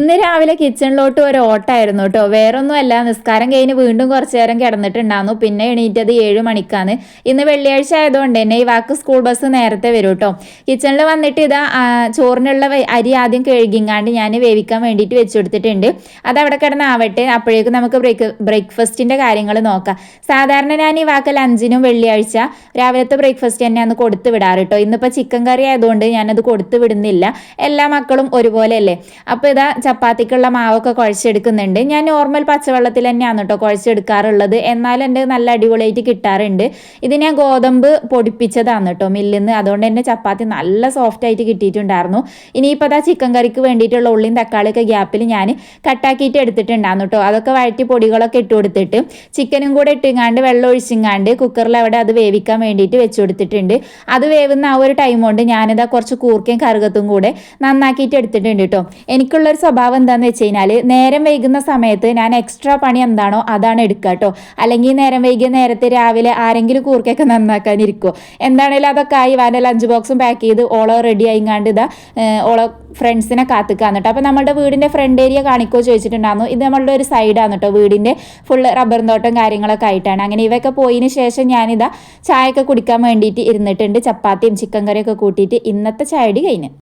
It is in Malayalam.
ഇന്ന് രാവിലെ കിച്ചണിലോട്ട് ഒരു ഓട്ടായിരുന്നു കേട്ടോ വേറൊന്നും അല്ല നിസ്കാരം കഴിഞ്ഞ് വീണ്ടും കുറച്ചു നേരം കിടന്നിട്ടുണ്ടായിരുന്നു. പിന്നെ എണീറ്റത് ഏഴ് മണിക്കാണ്. ഇന്ന് വെള്ളിയാഴ്ച ആയതുകൊണ്ട് തന്നെ ഈ വാക്ക് സ്കൂൾ ബസ് നേരത്തെ വരും കേട്ടോ കിച്ചണിൽ വന്നിട്ട് ഇതാ ചോറിനുള്ള അരി ആദ്യം കഴുകിങ്ങാണ്ട് ഞാൻ വേവിക്കാൻ വേണ്ടിയിട്ട് വെച്ചു കൊടുത്തിട്ടുണ്ട്. അത് അവിടെ കിടന്നാവട്ടെ അപ്പോഴേക്കും നമുക്ക് ബ്രേക്ക് ബ്രേക്ക്ഫാസ്റ്റിന്റെ കാര്യങ്ങൾ നോക്കാം. സാധാരണ ഞാൻ ഈ വാക്ക് ലഞ്ചിനും വെള്ളിയാഴ്ച രാവിലത്തെ ബ്രേക്ക്ഫാസ്റ്റ് തന്നെയാണ് കൊടുത്തു വിടാറ് കേട്ടോ ഇന്നിപ്പോൾ ചിക്കൻ കറി ആയതുകൊണ്ട് ഞാനത് കൊടുത്തു വിടുന്നില്ല. എല്ലാ മക്കളും ഒരുപോലെ അല്ലേ അപ്പോൾ ഇതാ ചപ്പാത്തിക്കുള്ള മാവൊക്കെ കുഴച്ചെടുക്കുന്നുണ്ട്. ഞാൻ നോർമൽ പച്ചവെള്ളത്തിൽ തന്നെയാണ് കേട്ടോ കുഴച്ചെടുക്കാറുള്ളത്. എന്നാലും എന്റെ നല്ല അടിപൊളിയായിട്ട് കിട്ടാറുണ്ട്. ഇത് ഞാൻ ഗോതമ്പ് പൊടിപ്പിച്ചതാണ് കേട്ടോ മില്ലിൽ നിന്ന് അതുകൊണ്ട് തന്നെ ചപ്പാത്തി നല്ല സോഫ്റ്റ് ആയിട്ട് കിട്ടിയിട്ടുണ്ടായിരുന്നു. ഇനിയിപ്പോൾ അതാ ചിക്കൻ കറിക്ക് വേണ്ടിയിട്ടുള്ള ഉള്ളിയും തക്കാളിയൊക്കെ ഗ്യാപ്പിൽ ഞാൻ കട്ടാക്കിയിട്ട് എടുത്തിട്ടുണ്ടായിരുന്നു കേട്ടോ അതൊക്കെ വഴറ്റി പൊടികളൊക്കെ ഇട്ട് കൊടുത്തിട്ട് ചിക്കനും കൂടെ ഇട്ടിങ്ങാണ്ട് വെള്ളം ഒഴിച്ചിങ്ങാണ്ട് കുക്കറിൽ അവിടെ അത് വേവിക്കാൻ വേണ്ടിയിട്ട് വെച്ച് കൊടുത്തിട്ടുണ്ട്. അത് വേവുന്ന ആ ഒരു ടൈം കൊണ്ട് ഞാനിതാ കുറച്ച് കൂർക്കയും കറുകത്തും കൂടെ നന്നാക്കിയിട്ട് എടുത്തിട്ടുണ്ട് കേട്ടോ എനിക്കുള്ളൊരു സ്വഭാവം എന്താണെന്ന് വെച്ച് കഴിഞ്ഞാൽ നേരം വൈകുന്ന സമയത്ത് ഞാൻ എക്സ്ട്രാ പണി എന്താണോ അതാണ് എടുക്കുക കേട്ടോ അല്ലെങ്കിൽ നേരം വൈകിയ നേരത്തെ രാവിലെ ആരെങ്കിലും കൂർക്കൊക്കെ നന്നാക്കാനിരിക്കുമോ എന്താണേലും അതൊക്കെ ആയി വാന്റെ ലഞ്ച് ബോക്സും പാക്ക് ചെയ്ത് ഓളോ റെഡി ആയിങ്ങാണ്ട് ഇതാ ഓളോ ഫ്രണ്ട്സിനെ കാത്തുക്കാന്ന് കേട്ടോ അപ്പോൾ നമ്മുടെ വീടിന്റെ ഫ്രണ്ട് ഏരിയ കാണിക്കോ ചോദിച്ചിട്ടുണ്ടായിരുന്നു. ഇത് നമ്മളുടെ ഒരു സൈഡാണ് കേട്ടോ വീടിന്റെ ഫുൾ റബ്ബർ തോട്ടം കാര്യങ്ങളൊക്കെ ആയിട്ടാണ്. അങ്ങനെ ഇവയൊക്കെ പോയതിന് ശേഷം ഞാനിതാ ചായയൊക്കെ കുടിക്കാൻ വേണ്ടിയിട്ട് ഇരുന്നിട്ടുണ്ട്. ചപ്പാത്തിയും ചിക്കൻ കറിയൊക്കെ കൂട്ടിയിട്ട് ഇന്നത്തെ ചായടി കഴിഞ്ഞ്.